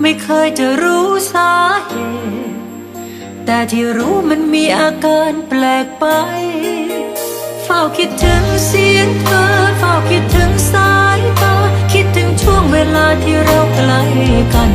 ไม่เคยจะรู้สาเหตุ แต่ที่รู้มันมีอาการแปลกไป เฝ้าคิดถึงเสียงเธอ เฝ้าคิดถึงสายตา คิดถึงช่วงเวลาที่เราใกล้กัน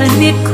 i Sanit